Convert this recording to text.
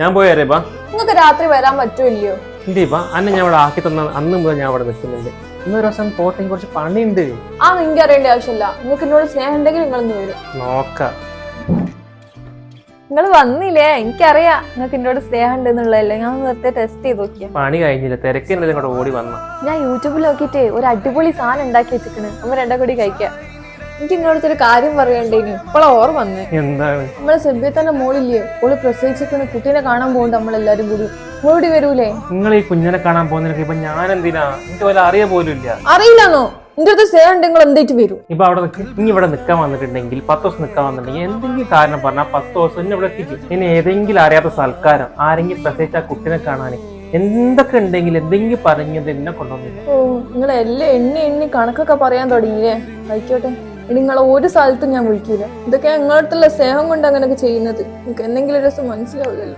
ഞാൻ പോയി അറിയപ്പാ നിങ്ങൾക്ക് രാത്രി വരാൻ പറ്റൂല്ലയോ ഇല്ലേപ്പാ അന്നെ ഞാൻ ഇവിടെ ആക്കി തന്ന അന്ന് മുതൽ ഞാൻ അവിടെ നിൽക്കുന്നുണ്ട്. ഇന്നൊരു ദിവസം പോട്ടെ കുറച്ച് പണിയുണ്ട്. ആ നിങ്ങൾക്ക് അറിയേണ്ട ആവശ്യമില്ല. നിങ്ങൾക്ക് എന്നോട് സ്നേഹം ഉണ്ടെങ്കിൽ നിങ്ങൾ ഇന്ന് വരും. നോക്ക. നിങ്ങൾ വന്നില്ലേ? എനിക്കറിയാം നിങ്ങൾക്ക് എന്നോട് സ്നേഹം ഉണ്ടെന്നുള്ളതല്ലേ ഞാൻ നേരത്തെ ടെസ്റ്റ് ചെയ്ത് നോക്കിയാ. പണി കഴിഞ്ഞില്ല. തിരക്കിനെല്ലാം ഓടി വന്ന. ഞാൻ യൂട്യൂബിൽ നോക്കിട്ട് ഒരു അടിപൊളി സാധനം ഉണ്ടാക്കി വെച്ചിട്ടുണ്ട് നമ്മൾ രണ്ടാം കൂടി കഴിക്കാം. എനിക്ക് ഒരു കാര്യം പറയണ്ടേനു ഇപ്പോഴാ ഓർമ്മ വന്നേ. എന്താണ്? നമ്മളെ സെബിയത്തന്റെ മോളില്ലേ? ഓൾ പ്രസവിച്ചിരിക്കുന്ന. കുട്ടീനെ കാണാൻ പോകുന്നത് നമ്മളെല്ലാരും കൂടി. മോടി വരൂലേ? നിങ്ങൾ ഈ കുഞ്ഞിനെ കാണാൻ പോകുന്നതിനൊക്കെ ഇപ്പൊ ഞാൻ എന്തിനാ എനിക്ക് വല്ല അറിയ പോലും ഇല്ല അറിയില്ലെന്നോ അടുത്ത് ഉണ്ടെങ്കിൽ എന്തായിട്ട് വരും? ഇപ്പൊ അവിടെ ഇനി ഇവിടെ നിൽക്കാൻ വന്നിട്ടുണ്ടെങ്കിൽ പത്ത് ദിവസം നിൽക്കാൻ വന്നിട്ടുണ്ടെങ്കിൽ എന്തെങ്കിലും കാരണം പറഞ്ഞാൽ പത്ത് ദിവസം ഇന്നെ ഇവിടെ എത്തിക്കും. ഇനി ഏതെങ്കിലും അറിയാത്ത സൽക്കാരം ആരെങ്കിലും പ്രത്യേകിച്ച് ആ കുട്ടിനെ കാണാൻ എന്തൊക്കെ ഉണ്ടെങ്കിൽ എന്തെങ്കിലും പറഞ്ഞത് എന്നെ കൊണ്ടുവന്നില്ല ഓ നിങ്ങൾ എല്ലാം എണ്ണി എണ്ണി കണക്കൊക്കെ പറയാൻ തുടങ്ങിയില്ലേ? ആയിക്കോട്ടെ. ഇനി നിങ്ങളെ ഒരു സ്ഥലത്തും ഞാൻ വിളിക്കില്ല ഇതൊക്കെ നിങ്ങളടുത്തുള്ള സ്നേഹം കൊണ്ട് അങ്ങനെയൊക്കെ ചെയ്യുന്നത്. നിങ്ങൾക്ക് എന്തെങ്കിലും ഒരു ദിവസം മനസ്സിലാവില്ലല്ലോ.